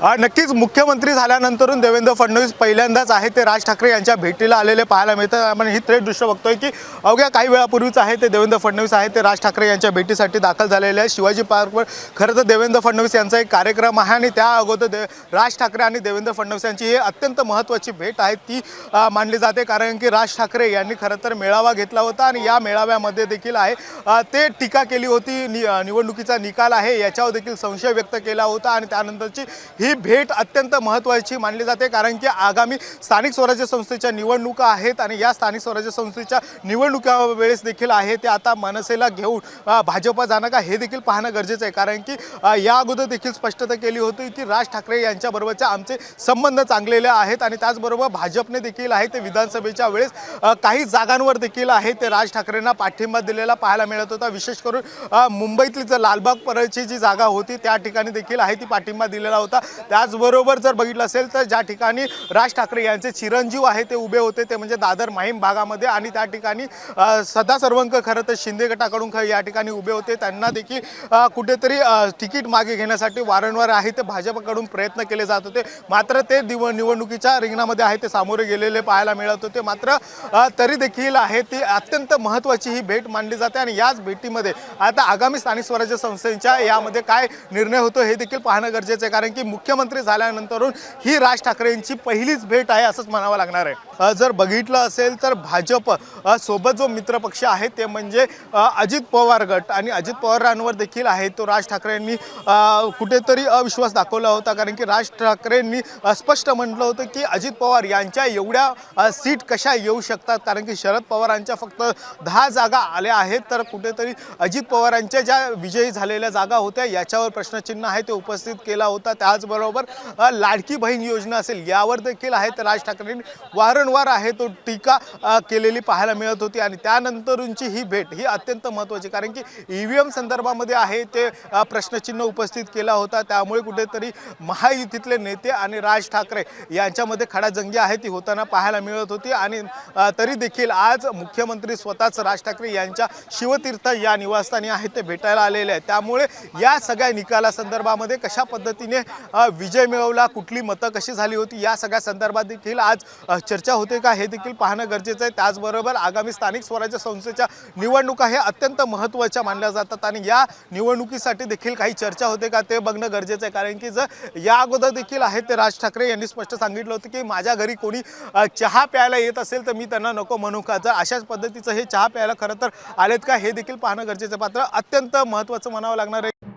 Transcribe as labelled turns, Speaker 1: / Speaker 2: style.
Speaker 1: नक्कीच मुख्यमंत्री झाल्यानंतरून देवेंद्र फडणवीस पहिल्यांदाच आहे ते राज ठाकरे यांच्या भेटीला आलेले पाहायला मिळतं आपण ही थेट दृश्य बघतोय की अवघ्या काही वेळापूर्वीच आहे ते देवेंद्र फडणवीस आहे ते राज ठाकरे यांच्या भेटीसाठी दाखल झालेले आहे शिवाजी पार्कवर खरं तर देवेंद्र फडणवीस यांचा एक कार्यक्रम आहे आणि त्या अगोदर दे राज ठाकरे आणि देवेंद्र फडणवीस यांची ही अत्यंत महत्त्वाची भेट आहे. ती मानली जाते कारण की राज ठाकरे यांनी खरं तर मेळावा घेतला होता आणि या मेळाव्यामध्ये देखील आहे. ते टीका केली होती नि निवडणुकीचा निकाल आहे याच्यावर देखील संशय व्यक्त केला होता आणि त्यानंतरची ही ही भेट अत्यंत महत्त्वाची मानली जाते कारण की आगामी स्थानिक स्वराज्य संस्थेच्या निवडणुका आहेत आणि या स्थानिक स्वराज्य संस्थेच्या निवडणुका वेळेस देखील आहे ते आता मनसेला घेऊन अ, भाजपा जाणं का हे देखील पाहणं गरजेचं आहे. कारण की या अगोदर देखील स्पष्टता केली होती की राज ठाकरे यांच्याबरोबरचे आमचे संबंध चांगलेले आहेत आणि त्याचबरोबर भाजपने देखील आहे ते विधानसभेच्या वेळेस काही जागांवर देखील आहे ते राज ठाकरेंना पाठिंबा दिलेला पाहायला मिळत होता. विशेष करून मुंबईतली जर लालबाग परळची जी जागा होती त्या ठिकाणी देखील आहे ती पाठिंबा दिलेला होता. त्याचबरोबर जर बघितलं असेल तर ज्या ठिकाणी राज ठाकरे यांचे चिरंजीव आहे ते उभे होते ते म्हणजे दादर माहीम भागामध्ये आणि त्या ठिकाणी सदा सर्वंक खरं तर शिंदे गटाकडून या ठिकाणी उभे होते. त्यांना देखील कुठेतरी तिकीट मागे घेण्यासाठी वारंवार आहे ते भाजपकडून प्रयत्न केले जात होते. मात्र ते दिव निवडणुकीच्या रिंगणामध्ये आहे ते सामोरे गेलेले पाहायला मिळत होते. मात्र तरी देखील आहे ती अत्यंत महत्त्वाची ही भेट मानली जाते आणि याच भेटीमध्ये आता आगामी स्थानिक स्वराज्य संस्थेच्या यामध्ये काय निर्णय होतो हे देखील पाहणं गरजेचं आहे. कारण की मुख्यमंत्री झाल्यानंतरून ही राज ठाकरेंची पहिलीच भेट आहे असंच म्हणावं लागणार आहे. जर बघितलं असेल तर भाजप सोबत जो मित्रपक्ष आहे ते म्हणजे अजित पवार गट. आणि अजित पवारांवर देखील आहे तो राज ठाकरेंनी कुठेतरी अविश्वास दाखवला होता. कारण की राज ठाकरेंनी स्पष्ट म्हटलं होतं की अजित पवार यांच्या एवढ्या सीट कशा येऊ शकतात? कारण की शरद पवारांच्या फक्त दहा जागा आल्या आहेत. तर कुठेतरी अजित पवारांच्या ज्या विजयी झालेल्या जागा होत्या याच्यावर प्रश्नचिन्ह आहे. ते उपस्थित केला होता. त्याचबरोबर त्याचबरोबर लाडकी बहीण योजना असेल यावर देखील आहेत राज ठाकरेंनी वारंवार आहे तो टीका केलेली पाहायला मिळत होती. आणि त्यानंतरची ही भेट ही अत्यंत महत्त्वाची कारण की ई व्ही एम संदर्भामध्ये आहे ते प्रश्नचिन्ह उपस्थित केला होता. त्यामुळे कुठेतरी महायुतीतले नेते आणि राज ठाकरे यांच्यामध्ये खडाजंगी आहे ती होताना पाहायला मिळत होती. आणि तरी देखील आज मुख्यमंत्री स्वतःच राज ठाकरे यांच्या शिवतीर्थ या निवासस्थानी आहेत ते भेटायला आलेले आहेत. त्यामुळे या सगळ्या निकालासंदर्भामध्ये कशा पद्धतीने विजय मिळवला कुठली मतं कशी झाली होती या सगळ्या संदर्भात देखील आज चर्चा होते का? हे देखील पाहणं गरजेचं आहे. त्याचबरोबर आगामी स्थानिक स्वराज्य संस्थेच्या निवडणुका हे अत्यंत महत्त्वाच्या मानल्या जातात आणि या निवडणुकीसाठी देखील काही चर्चा होते का ते बघणं गरजेचं आहे. कारण की जर या अगोदर देखील आहे ते राज ठाकरे यांनी स्पष्ट सांगितलं होतं की माझ्या घरी कोणी चहा प्यायला येत असेल तर मी त्यांना नको म्हणू का? जर अशाच पद्धतीचं हे चहा प्यायला खरं तर आलेत का? हे देखील पाहणं गरजेचं आहे. अत्यंत महत्त्वाचं म्हणावं लागणार आहे.